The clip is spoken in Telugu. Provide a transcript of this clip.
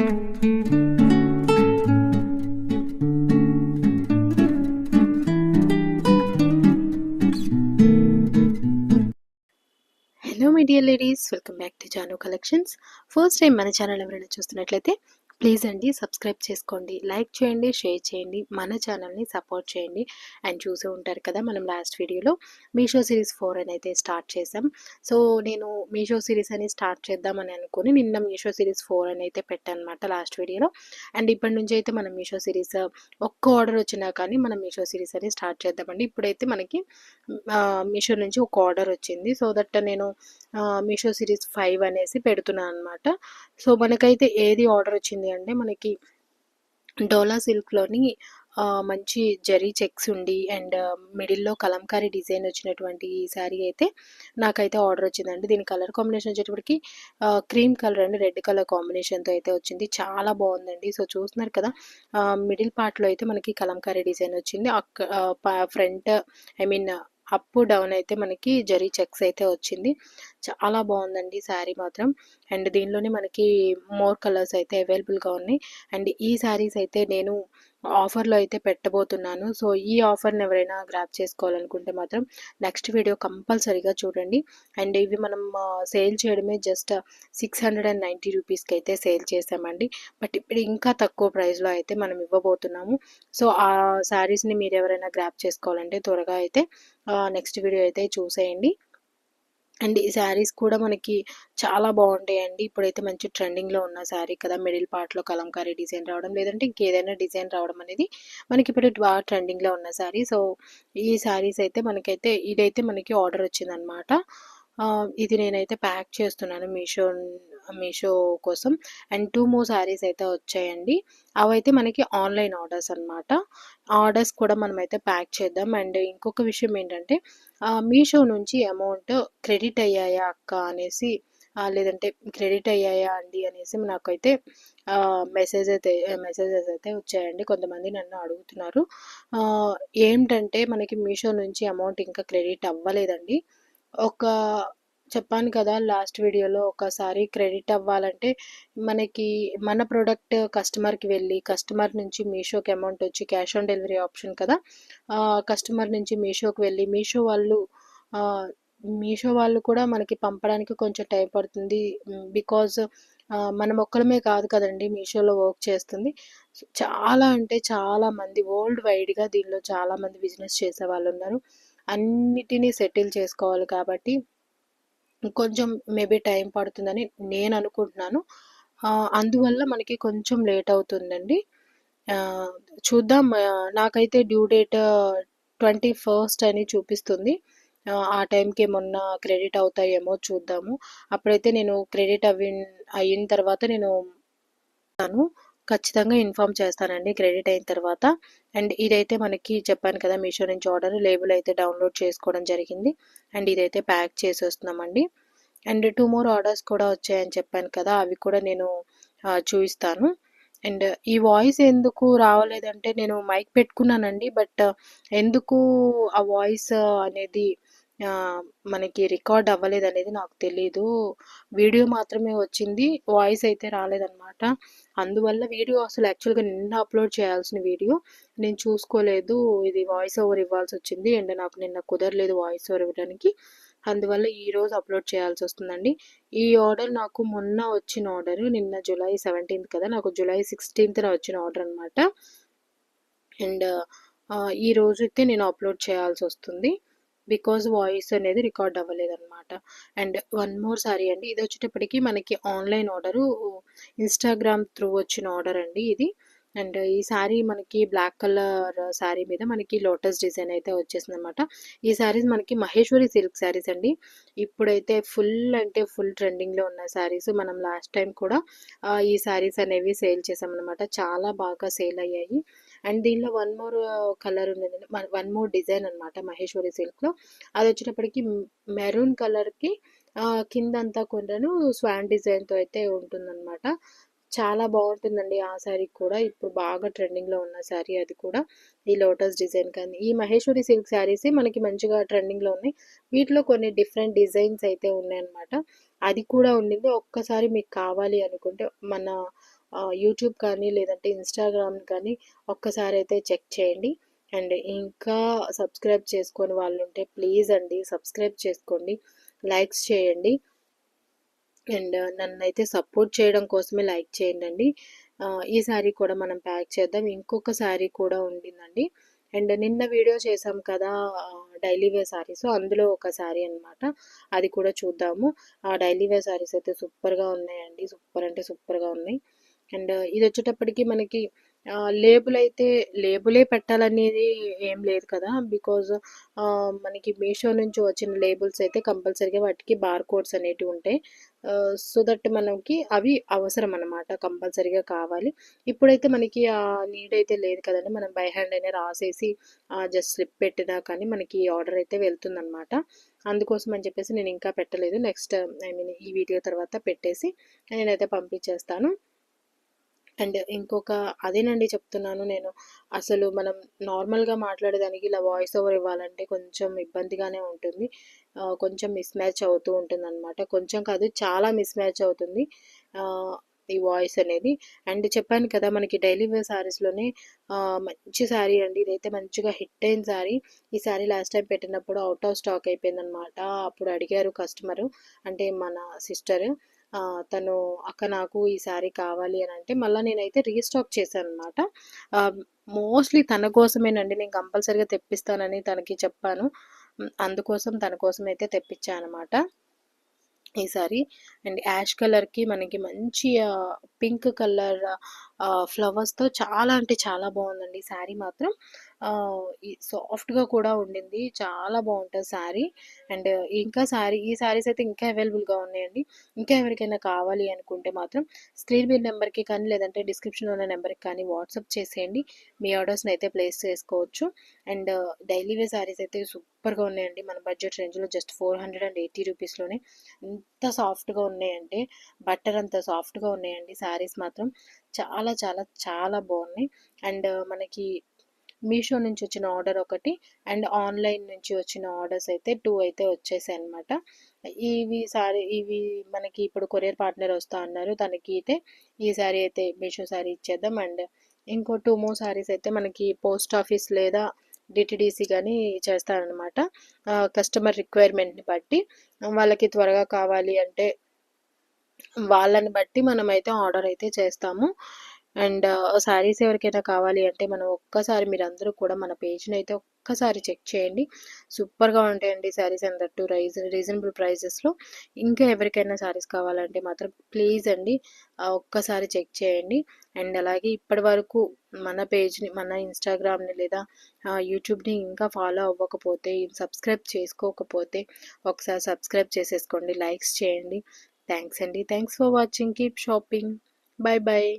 Hello my dear ladies welcome back to Janu collections first time మన ఛానల్ ఎవరైనా చూస్తున్నట్లయితే ప్లీజ్ అండి సబ్స్క్రైబ్ చేసుకోండి. లైక్ చేయండి షేర్ చేయండి మన ఛానల్ని సపోర్ట్ చేయండి అండ్ చూసే ఉంటారు కదా మనం లాస్ట్ వీడియోలో. మీషో సిరీస్ ఫోర్ అని అయితే స్టార్ట్ చేసాం సో నేను మీషో సిరీస్ అని స్టార్ట్ చేద్దామని అనుకుని నిన్న మీషో సిరీస్ ఫోర్ అని అయితే పెట్టాను అనమాట లాస్ట్ వీడియోలో. అండ్ ఇప్పటి నుంచి అయితే మనం మీషో సిరీస్ ఒక్క ఆర్డర్ వచ్చినా కానీ మనం మీషో సిరీస్ అని స్టార్ట్ చేద్దామండి. ఇప్పుడైతే మనకి మీషో నుంచి ఒక ఆర్డర్ వచ్చింది. సో దట్ నేను మీషో సిరీస్ ఫైవ్ అనేసి పెడుతున్నాను అనమాట సో మనకైతే ఏది ఆర్డర్ వచ్చింది అంటే మనకి డోలా సిల్క్లోని మంచి జరీ చెక్స్ ఉండి అండ్ మిడిల్లో కలంకారీ డిజైన్ వచ్చినటువంటి ఈ శారీ అయితే నాకైతే ఆర్డర్ వచ్చిందండి. దీని కలర్ కాంబినేషన్ వచ్చేటప్పటికి cream colour and red colour కాంబినేషన్తో అయితే వచ్చింది. చాలా బాగుందండి. సో చూస్తున్నారు కదా మిడిల్ పార్ట్లో అయితే మనకి కలంకారీ డిజైన్ వచ్చింది. అక్క front I mean up down అయితే మనకి జరీ చెక్స్ అయితే వచ్చింది. చాలా బాగుందండి శారీ మాత్రం. అండ్ దీనిలోనే మనకి మోర్ కలర్స్ అయితే అవైలబుల్గా ఉన్నాయి. అండ్ ఈ శారీస్ అయితే నేను ఆఫర్లో అయితే పెట్టబోతున్నాను. సో ఈ ఆఫర్ని ఎవరైనా గ్రాప్ చేసుకోవాలనుకుంటే మాత్రం నెక్స్ట్ వీడియో కంపల్సరీగా చూడండి. అండ్ ఇవి మనం సేల్ చేయడమే just six hundred and ninety రూపీస్కి అయితే సేల్ చేసామండి. బట్ ఇప్పుడు ఇంకా తక్కువ ప్రైస్లో అయితే మనం ఇవ్వబోతున్నాము. సో ఆ శారీస్ని మీరు ఎవరైనా గ్రాప్ చేసుకోవాలంటే త్వరగా అయితే నెక్స్ట్ వీడియో అయితే చూసేయండి. అండ్ ఈ శారీస్ కూడా మనకి చాలా బాగుంటాయండి. ఇప్పుడైతే మంచి ట్రెండింగ్లో ఉన్న శారీ కదా మిడిల్ పార్ట్లో కలంకారీ డిజైన్ రావడం లేదంటే ఇంకేదైనా డిజైన్ రావడం అనేది మనకి ఇప్పుడు బాగా ట్రెండింగ్లో ఉన్న శారీ. సో ఈ శారీస్ అయితే మనకైతే ఇదైతే మనకి ఆర్డర్ వచ్చిందనమాట. ఇది నేనైతే ప్యాక్ చేస్తున్నాను మీషో మీషో కోసం. అండ్ టూ మోర్ శారీస్ అయితే వచ్చాయండి. అవైతే మనకి ఆన్లైన్ ఆర్డర్స్ అనమాట ఆర్డర్స్ కూడా మనమైతే ప్యాక్ చేద్దాం. అండ్ ఇంకొక విషయం ఏంటంటే మీషో నుంచి అమౌంట్ క్రెడిట్ అయ్యాయా అక్క అనేసి లేదంటే క్రెడిట్ అయ్యాయా అండి అనేసి నాకైతే మెసేజ్ అయితే మెసేజెస్ అయితే వచ్చాయండి. కొంతమంది నన్ను అడుగుతున్నారు. ఏంటంటే మనకి మీషో నుంచి అమౌంట్ ఇంకా క్రెడిట్ అవ్వలేదండి. ఒక చెప్పాను కదా లాస్ట్ వీడియోలో ఒకసారి క్రెడిట్ అవ్వాలంటే మనకి మన ప్రోడక్ట్ కస్టమర్కి వెళ్ళి కస్టమర్ నుంచి మీషోకి అమౌంట్ వచ్చి క్యాష్ ఆన్ డెలివరీ ఆప్షన్ కదా కస్టమర్ నుంచి మీషోకి వెళ్ళి మీషో వాళ్ళు మీషో వాళ్ళు కూడా మనకి పంపడానికి కొంచెం టైం పడుతుంది బికాజ్ మనం ఒక్కరమే కాదు కదండి మీషోలో వర్క్ చేస్తుంది. చాలా అంటే చాలా మంది వరల్డ్ వైడ్గా దీనిలో చాలామంది బిజినెస్ చేసే వాళ్ళు ఉన్నారు. అన్నిటినీ సెటిల్ చేసుకోవాలి కాబట్టి కొంచెం మేబీ టైం పడుతుందని నేను అనుకుంటున్నాను. అందువల్ల మనకి కొంచెం లేట్ అవుతుందండి. చూద్దాం. నాకైతే డ్యూ డేట్ ట్వంటీ ఫస్ట్ అని చూపిస్తుంది. ఆ టైంకి ఏమన్నా క్రెడిట్ అవుతాయేమో చూద్దాము. అప్పుడైతే నేను క్రెడిట్ అవి అయిన తర్వాత నేను ఖచ్చితంగా ఇన్ఫామ్ చేస్తానండి క్రెడిట్ అయిన తర్వాత. అండ్ ఇదైతే మనకి చెప్పాను కదా మీషో నుంచి ఆర్డర్ లేబుల్ అయితే డౌన్లోడ్ చేసుకోవడం జరిగింది. అండ్ ఇదైతే ప్యాక్ చేసి వస్తున్నామండి. అండ్ టూ మోర్ ఆర్డర్స్ కూడా వచ్చాయని చెప్పాను కదా అవి కూడా నేను చూపిస్తాను. అండ్ ఈ వాయిస్ ఎందుకు రావలేదంటే నేను మైక్ పెట్టుకున్నానండి బట్ ఎందుకు ఆ వాయిస్ అనేది మనకి రికార్డ్ అవ్వలేదు అనేది నాకు తెలీదు. వీడియో మాత్రమే వచ్చింది. వాయిస్ అయితే రాలేదన్నమాట. అందువల్ల వీడియో అసలు యాక్చువల్గా నిన్న అప్లోడ్ చేయాల్సిన వీడియో. నేను చూసుకోలేదు. ఇది వాయిస్ ఓవర్ ఇవ్వాల్సి వచ్చింది. అండ్ నాకు నిన్న కుదరలేదు వాయిస్ ఓవర్ ఇవ్వడానికి. అందువల్ల ఈరోజు అప్లోడ్ చేయాల్సి వస్తుందండి. ఈ ఆర్డర్ నాకు మొన్న వచ్చిన ఆర్డర్. నిన్న జూలై సెవెంటీన్త్ కదా. నాకు జూలై సిక్స్టీన్త్న వచ్చిన ఆర్డర్ అనమాట అండ్ ఈ రోజు అయితే నేను అప్లోడ్ చేయాల్సి వస్తుంది. బికాజ్ వాయిస్ అనేది రికార్డ్ అవ్వలేదు అనమాట అండ్ వన్ మోర్ సారీ అండి. ఇది వచ్చేటప్పటికి మనకి ఆన్లైన్ ఆర్డరు ఇన్స్టాగ్రామ్ త్రూ వచ్చిన ఆర్డర్ అండి ఇది. అండ్ ఈ శారీ మనకి బ్లాక్ కలర్ శారీ మీద మనకి లోటస్ డిజైన్ అయితే వచ్చేసింది అనమాట ఈ శారీస్ మనకి మహేశ్వరి సిల్క్ శారీస్ అండి. ఇప్పుడైతే ఫుల్ అంటే ఫుల్ ట్రెండింగ్లో ఉన్న శారీస్ మనం లాస్ట్ టైం కూడా ఈ శారీస్ అనేవి సేల్ చేసామన్నమాట. చాలా బాగా సేల్ అయ్యాయి. అండ్ దీనిలో వన్ మోర్ కలర్ ఉన్నది వన్ మోర్ డిజైన్ అనమాట మహేశ్వరి సిల్క్లో. అది వచ్చేటప్పటికి మెరూన్ కలర్కి కిందంతా కొంచెం స్వాన్ డిజైన్తో అయితే ఉంటుందన్నమాట. చాలా బాగుంటుందండి ఆ శారీ కూడా. ఇప్పుడు బాగా ట్రెండింగ్లో ఉన్న శారీ అది కూడా. ఈ లోటస్ డిజైన్ కానీ ఈ మహేశ్వరి సిల్క్ శారీస్ మనకి మంచిగా ట్రెండింగ్లో ఉన్నాయి. వీటిలో కొన్ని డిఫరెంట్ డిజైన్స్ అయితే ఉన్నాయన్నమాట. అది కూడా ఉండింది. ఒక్కసారి మీకు కావాలి అనుకుంటే మన యూట్యూబ్ కానీ లేదంటే ఇన్స్టాగ్రామ్ కానీ ఒక్కసారి అయితే చెక్ చేయండి. అండ్ ఇంకా సబ్స్క్రైబ్ చేసుకొని వాళ్ళు ఉంటే ప్లీజ్ అండి సబ్స్క్రైబ్ చేసుకోండి లైక్స్ చేయండి. అండ్ నన్ను అయితే సపోర్ట్ చేయడం కోసమే లైక్ చేయండి ఈ శారీ కూడా మనం ప్యాక్ చేద్దాం. ఇంకొక శారీ కూడా ఉండిందండి. అండ్ నిన్న వీడియో చేసాం కదా డైలీ వేర్ శారీస్ అందులో ఒక శారీ అనమాట అది కూడా చూద్దాము. ఆ డైలీ వేర్ శారీస్ అయితే సూపర్గా ఉన్నాయండి. సూపర్ అంటే సూపర్గా ఉన్నాయి. అండ్ ఇది వచ్చేటప్పటికి మనకి లేబుల్ అయితే లేబులే పెట్టాలనేది ఏం లేదు కదా. బికాజ్ మనకి మీషో నుంచి వచ్చిన లేబుల్స్ అయితే కంపల్సరీగా వాటికి బార్ కోడ్స్ అనేటివి ఉంటాయి. సో దట్ మనకి అవి అవసరం అనమాట కంపల్సరీగా కావాలి. ఇప్పుడైతే మనకి ఆ నీడ్ అయితే లేదు కదండి. మనం బై హ్యాండ్ అయినా రాసేసి జస్ట్ స్లిప్ పెట్టినా కానీ మనకి ఆర్డర్ అయితే వెళ్తుందనమాట అందుకోసం అని చెప్పేసి నేను ఇంకా పెట్టలేదు. నెక్స్ట్ ఐ మీన్ ఈ వీడియో తర్వాత పెట్టేసి నేనైతే పంపించేస్తాను. అండ్ ఇంకొక అదేనండి చెప్తున్నాను నేను. అసలు మనం నార్మల్గా మాట్లాడేదానికి ఇలా వాయిస్ ఓవర్ ఇవ్వాలంటే కొంచెం ఇబ్బందిగానే ఉంటుంది. కొంచెం మిస్ మ్యాచ్ అవుతూ ఉంటుంది అనమాట కొంచెం కాదు చాలా మిస్ మ్యాచ్ అవుతుంది ఈ వాయిస్ అనేది. అండ్ చెప్పాను కదా మనకి డైలీ వేర్ శారీస్లోనే మంచి శారీ అండి. ఇదైతే మంచిగా హిట్ అయిన శారీ. ఈ శారీ లాస్ట్ టైం పెట్టినప్పుడు అవుట్ ఆఫ్ స్టాక్ అయిపోయిందనమాట అప్పుడు అడిగారు కస్టమరు అంటే మన సిస్టర్. తను అక్క నాకు ఈ శారీ కావాలి అని అంటే మళ్ళీ నేనైతే రీస్టాక్ చేశాను అనమాట మోస్ట్లీ తన కోసమేనండి నేను కంపల్సరీగా తెప్పిస్తానని తనకి చెప్పాను. అందుకోసం తన కోసం అయితే తెప్పించాను అనమాట ఈసారి అండ్ యాష్ కలర్కి మనకి మంచి పింక్ కలర్ ఫ్లవర్స్తో చాలా అంటే చాలా బాగుందండి శారీ మాత్రం. సాఫ్ట్గా కూడా ఉండింది. చాలా బాగుంటుంది శారీ. అండ్ ఇంకా శారీ ఈ శారీస్ అయితే ఇంకా అవైలబుల్గా ఉన్నాయండి. ఇంకా ఎవరికైనా కావాలి అనుకుంటే మాత్రం స్క్రీన్ మీద నెంబర్కి కానీ లేదంటే డిస్క్రిప్షన్లో ఉన్న నెంబర్కి కానీ వాట్సాప్ చేసేయండి. మీ ఆర్డర్స్ని అయితే ప్లేస్ చేసుకోవచ్చు. అండ్ డైలీ వే శారీస్ అయితే సూపర్గా ఉన్నాయండి. మన బడ్జెట్ రేంజ్లో just four hundred and eighty రూపీస్లోనే. ఎంత సాఫ్ట్గా ఉన్నాయంటే బట్టర్ అంత సాఫ్ట్గా ఉన్నాయండి శారీస్ మాత్రం. చాలా చాలా చాలా బాగున్నాయి. అండ్ మనకి మీషో నుంచి వచ్చిన ఆర్డర్ ఒకటి అండ్ ఆన్లైన్ నుంచి వచ్చిన ఆర్డర్స్ అయితే టూ అయితే వచ్చేసాయి అనమాట ఇవి సారీ ఇవి మనకి ఇప్పుడు కొరియర్ పార్ట్నర్ వస్తా అన్నారు. తనకి అయితే ఈ సారీ అయితే మీషో శారీ ఇచ్చేద్దాం. అండ్ ఇంకో టూ మో సారీస్ అయితే మనకి పోస్ట్ ఆఫీస్ లేదా డిటిడిసి కానీ చేస్తారనమాట కస్టమర్ రిక్వైర్మెంట్ని బట్టి వాళ్ళకి త్వరగా కావాలి అంటే వాళ్ళని బట్టి మనమైతే ఆర్డర్ అయితే చేస్తాము. అండ్ శారీస్ ఎవరికైనా కావాలి అంటే మనం ఒక్కసారి మీరు అందరూ కూడా మన పేజ్ని అయితే ఒక్కసారి చెక్ చేయండి. సూపర్గా ఉంటాయండి శారీస్ అందట్టు రైజ్ రీజనబుల్ ప్రైజెస్లో. ఇంకా ఎవరికైనా శారీస్ కావాలంటే మాత్రం ప్లీజ్ అండి ఒక్కసారి చెక్ చేయండి. అండ్ అలాగే ఇప్పటి వరకు మన పేజ్ని మన ఇన్స్టాగ్రామ్ని లేదా యూట్యూబ్ని ఇంకా ఫాలో అవ్వకపోతే సబ్స్క్రైబ్ చేసుకోకపోతే ఒకసారి సబ్స్క్రైబ్ చేసేసుకోండి లైక్స్ చేయండి. థ్యాంక్స్ అండి. Thanks for watching. Keep shopping. Bye bye